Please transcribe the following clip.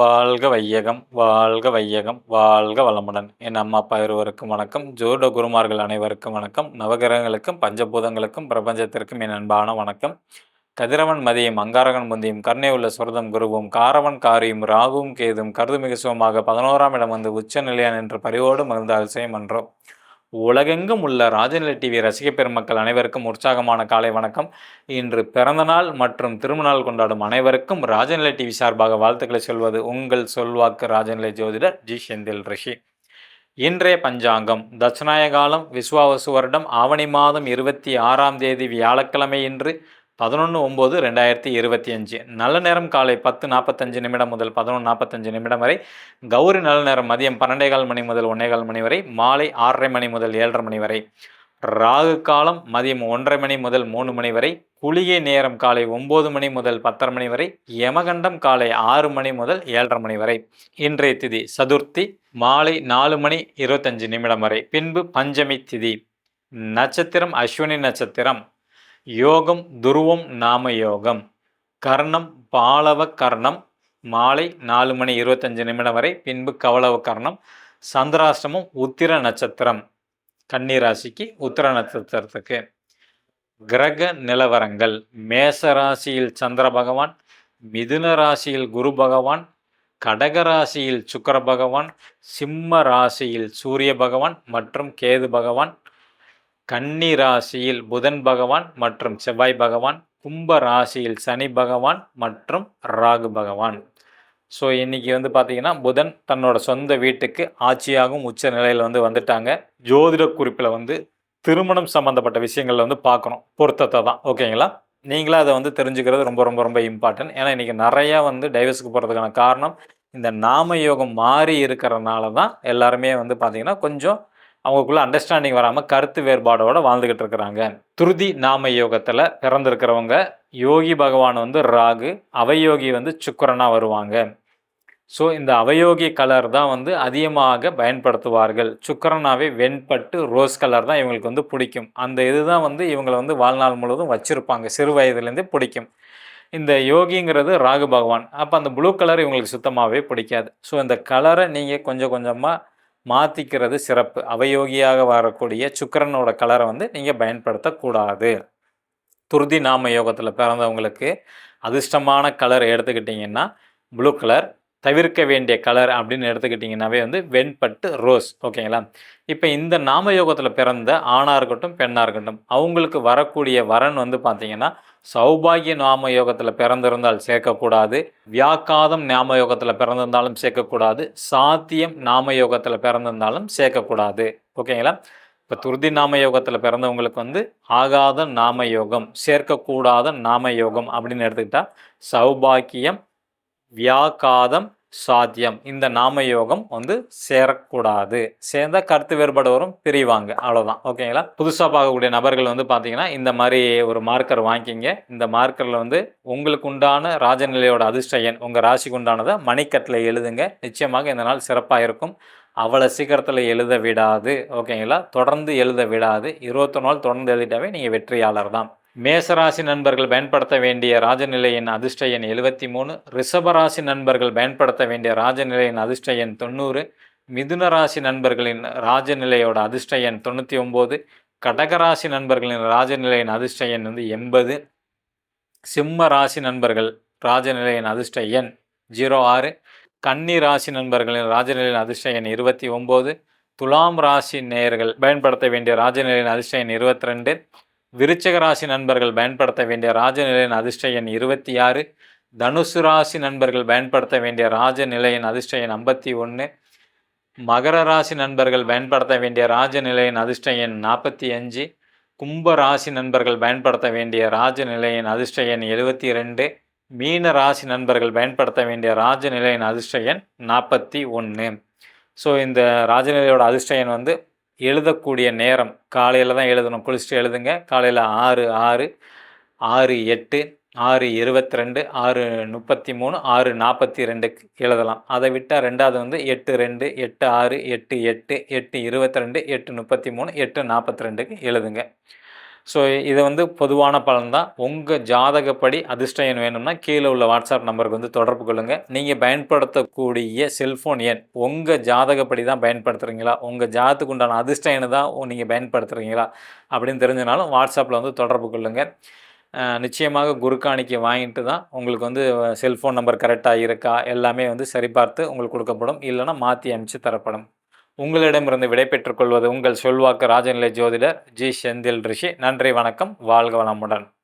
வாழ்க வையகம் வாழ்க வையகம் வாழ்க வளமுடன். என் அம்மா அப்பா இருவருக்கும் வணக்கம். ஜோட குருமார்கள் அனைவருக்கும் வணக்கம். நவகிரகங்களுக்கும் பஞ்சபூதங்களுக்கும் பிரபஞ்சத்திற்கும் என் அன்பான வணக்கம். கதிரவன் மதியம் அங்காரகன் முந்தியும் கருணை உள்ள சுரதம் குருவும் காரவன் காரியும் ராகுவும் கேதும் கருதுமிகு சுகமாக பதினோராம் இடம் வந்து உச்ச நிலையான் என்ற பரிவோடு மகிழ்ந்த அதிசயம் என்றோம் உலகெங்கும் உள்ள ராஜநிலை டிவி ரசிக பெருமக்கள் அனைவருக்கும் உற்சாகமான காலை வணக்கம். இன்று பிறந்தநாள் மற்றும் திருமணநாள் கொண்டாடும் அனைவருக்கும் ராஜநிலை டிவி சார்பாக வாழ்த்துக்களை சொல்வது உங்கள் சொல்வாக்கு ராஜநிலை ஜோதிடர் ஜி. செந்தில் ரிஷி. இன்றைய பஞ்சாங்கம் தட்சநாய காலம் விஸ்வாவசு வருடம் ஆவணி மாதம் இருபத்தி ஆறாம் தேதி வியாழக்கிழமை இன்று பதினொன்று ஒம்பது ரெண்டாயிரத்தி இருபத்தி அஞ்சு. நல்ல நேரம் காலை பத்து நாற்பத்தஞ்சு நிமிடம் முதல் பதினொன்று நாற்பத்தஞ்சு நிமிடம் வரை. கௌரி நல்ல நேரம் மதியம் பன்னெண்டேகால் மணி முதல் ஒன்னேகால் மணி வரை. மாலை ஆறரை மணி முதல் ஏழரை மணி வரை. ராகு காலம் மதியம் ஒன்றரை மணி முதல் மூணு மணி வரை. குளிகை நேரம் காலை ஒம்பது மணி முதல் பத்தரை மணி வரை. யமகண்டம் காலை ஆறு மணி முதல் ஏழரை மணி வரை. இன்றைய திதி சதுர்த்தி மாலை நாலு மணி இருபத்தஞ்சு நிமிடம் வரை. பின்பு பஞ்சமி திதி. நட்சத்திரம் அஸ்வினி நட்சத்திரம். யோகம் துருவம் நாம யோகம். கர்ணம் பாலவ கர்ணம். மாலை நாலு மணி இருபத்தஞ்சு நிமிடம் வரை பின்பு கவலவ கர்ணம். சந்திராஷ்டமம் உத்திர நட்சத்திரம். கன்னிராசிக்கு உத்திர நட்சத்திரத்துக்கு. கிரக நிலவரங்கள். மேச ராசியில் சந்திர பகவான் மிதுன ராசியில் குரு பகவான் கடக ராசியில் சுக்கர பகவான் சிம்ம ராசியில் சூரிய பகவான் மற்றும் கேது பகவான் கன்னி ராசியில் புதன் பகவான் மற்றும் செவ்வாய் பகவான் கும்ப ராசியில் சனி பகவான் மற்றும் ராகு பகவான். ஸோ இன்றைக்கி வந்து பார்த்திங்கன்னா புதன் தன்னோட சொந்த வீட்டுக்கு ஆட்சியாகவும் உச்ச நிலையில் வந்து வந்துட்டாங்க. ஜோதிட குறிப்பில் வந்து திருமணம் சம்மந்தப்பட்ட விஷயங்களில் வந்து பார்க்கணும் பொருத்தத்தை தான். ஓகேங்களா நீங்களும் அதை வந்து தெரிஞ்சுக்கிறது ரொம்ப ரொம்ப ரொம்ப இம்பார்ட்டன்ட் ஏன்னா இன்றைக்கி நிறையா வந்து டைவர்ஸுக்கு போகிறதுக்கான காரணம் இந்த நாம யோகம் மாறி இருக்கிறனால தான் எல்லாருமே வந்து பார்த்திங்கன்னா கொஞ்சம் அவங்களுக்குள்ள அண்டர்ஸ்டாண்டிங் வராமல் கருத்து வேறுபாடோட வாழ்ந்துக்கிட்டு இருக்கிறாங்க. துருதி நாம யோகத்தில் பிறந்திருக்கிறவங்க யோகி பகவான் வந்து ராகு அவயோகி வந்து சுக்கரனாக வருவாங்க. ஸோ இந்த அவயோகி கலர் தான் வந்து அதிகமாக பயன்படுத்துவார்கள். சுக்கரனாவே வெண்பட்டு ரோஸ் கலர் தான் இவங்களுக்கு வந்து பிடிக்கும். அந்த இதுதான் வந்து இவங்களை வந்து வாழ்நாள் முழுவதும் வச்சுருப்பாங்க. சிறு வயதுலேருந்தே பிடிக்கும். இந்த யோகிங்கிறது ராகு பகவான். அப்போ அந்த ப்ளூ கலர் இவங்களுக்கு சுத்தமாகவே பிடிக்காது. ஸோ இந்த கலரை நீங்கள் கொஞ்சம் கொஞ்சமாக மாற்றிக்கிறது சிறப்பு. அவயோகியாக வரக்கூடிய சுக்கரனோட கலரை வந்து நீங்கள் பயன்படுத்தக்கூடாது. துருதி நாம யோகத்தில் பிறந்தவங்களுக்கு அதிர்ஷ்டமான கலர் எடுத்துக்கிட்டிங்கன்னா ப்ளூ கலர் தவிர்க்க வேண்டிய கலர் அப்படின்னு எடுத்துக்கிட்டிங்கனாவே வந்து வெண்பட்டு ரோஸ் ஓகேங்களா? இப்போ இந்த நாம யோகத்தில் பிறந்த ஆணாக இருக்கட்டும் பெண்ணாக இருக்கட்டும் அவங்களுக்கு வரக்கூடிய வரன் வந்து பார்த்திங்கன்னா சௌபாகிய நாம யோகத்தில் பிறந்திருந்தால் சேர்க்கக்கூடாது. வியாக்காதம் நாம யோகத்தில் பிறந்திருந்தாலும் சேர்க்கக்கூடாது. சாத்தியம் நாம யோகத்தில் பிறந்திருந்தாலும் சேர்க்கக்கூடாது. ஓகேங்களா? இப்போ துருதி நாம யோகத்தில் பிறந்தவங்களுக்கு வந்து ஆகாத நாம யோகம் சேர்க்கக்கூடாத நாம யோகம் அப்படின்னு எடுத்துக்கிட்டால் சௌபாக்கியம் வியாக்காதம் சாத்தியம். இந்த நாம யோகம் வந்து சேரக்கூடாது. சேர்ந்த கருத்து வேறுபாடு வரும் பிரிவாங்க. அவ்வளோதான் ஓகேங்களா? புதுசாக பார்க்கக்கூடிய நபர்கள் வந்து பார்த்தீங்கன்னா இந்த மாதிரி ஒரு மார்க்கர் வாங்கிக்கிங்க. இந்த மார்க்கரில் வந்து உங்களுக்கு உண்டான ராஜநிலையோட அதிர்ஷ்டயன் உங்கள் ராசிக்கு உண்டானதை மணிக்கட்டில் எழுதுங்க. நிச்சயமாக இந்த நாள் சிறப்பாக இருக்கும் அவ்வளோ சீக்கிரத்தில் எழுத விடாது. ஓகேங்களா? தொடர்ந்து எழுத விடாது. இருபத்தொரு நாள் தொடர்ந்து எழுதிட்டாவே நீங்கள் வெற்றியாளர் தான். மேசராசி நண்பர்கள் பயன்படுத்த வேண்டிய ராஜநிலையின் அதிர்ஷ்ட எண் எழுபத்தி மூணு. ரிஷபராசி நண்பர்கள் பயன்படுத்த வேண்டிய ராஜநிலையின் அதிர்ஷ்ட எண் தொண்ணூறு. மிதுன ராசி நண்பர்களின் ராஜநிலையோட அதிர்ஷ்ட எண் தொண்ணூற்றி ஒம்பது. கடகராசி நண்பர்களின் ராஜநிலையின் அதிர்ஷ்ட எண் வந்து எண்பது. சிம்ம ராசி நண்பர்கள் ராஜநிலையின் அதிர்ஷ்ட எண் ஜீரோ ஆறு. கன்னி ராசி நண்பர்களின் ராஜநிலையின் அதிர்ஷ்ட எண் இருபத்தி ஒம்பது. துலாம் ராசி நேயர்கள் பயன்படுத்த வேண்டிய ராஜநிலையின் அதிர்ஷ்ட எண் இருபத்தி ரெண்டு. விருச்சக ராசி நண்பர்கள் பயன்படுத்த வேண்டிய ராஜநிலையின் அதிர்ஷ்ட எண் இருபத்தி ஆறு. தனுசு ராசி நண்பர்கள் பயன்படுத்த வேண்டிய ராஜநிலையின் அதிர்ஷ்ட எண் ஐம்பத்தி ஒன்று. மகர ராசி நண்பர்கள் பயன்படுத்த வேண்டிய ராஜநிலையின் அதிர்ஷ்ட எண் நாற்பத்தி அஞ்சு. கும்ப ராசி நண்பர்கள் பயன்படுத்த வேண்டிய ராஜநிலையின் அதிர்ஷ்ட எண் எழுபத்தி ரெண்டு மீன ராசி நண்பர்கள் பயன்படுத்த வேண்டிய ராஜநிலையின் அதிர்ஷ்ட எண் நாற்பத்தி ஒன்று. ஸோ இந்த ராஜநிலையோட அதிர்ஷ்ட எண் வந்து எழுதக்கூடிய நேரம். காலையில் தான் எழுதணும். குளிச்சுட்டு எழுதுங்க. காலையில் ஆறு ஆறு ஆறு எட்டு ஆறு இருபத்தி ரெண்டு ஆறு முப்பத்தி மூணு ஆறு நாற்பத்தி ரெண்டுக்கு எழுதலாம். அதை விட்டால் ரெண்டாவது வந்து எட்டு ரெண்டு எட்டு ஆறு எட்டு எட்டு எட்டு இருபத்தி ரெண்டு எட்டு முப்பத்தி மூணு எட்டு நாற்பத்தி ரெண்டுக்கு எழுதுங்க. ஸோ இது வந்து பொதுவான பலன் தான் உங்கள் ஜாதகப்படி அதிர்ஷ்ட எண் வேணும்னா கீழே உள்ள வாட்ஸ்அப் நம்பருக்கு வந்து தொடர்பு கொள்ளுங்கள் நீங்கள் பயன்படுத்தக்கூடிய செல்ஃபோன் எண் உங்கள் ஜாதகப்படி தான் பயன்படுத்துகிறீங்களா உங்கள் ஜாதத்துக்கு உண்டான அதிர்ஷ்ட எண் தான் நீங்கள் பயன்படுத்துகிறீங்களா அப்படின்னு தெரிஞ்சனாலும் வாட்ஸ்அப்பில் வந்து தொடர்பு கொள்ளுங்கள் நிச்சயமாக குருக்காணிக்கு வாங்கிட்டு தான் உங்களுக்கு வந்து செல்ஃபோன் நம்பர் கரெக்டாக இருக்கா? எல்லாமே வந்து சரிபார்த்து உங்களுக்கு கொடுக்கப்படும். இல்லைன்னா மாற்றி அமைச்சு தரப்படும். உங்களிடமிருந்து விடைபெற்றுக் கொள்வது உங்கள் சொல்வாக்கு ராஜநிலை ஜோதிடர் ஜி செந்தில் ரிஷி. நன்றி வணக்கம். வாழ்க வளமுடன்.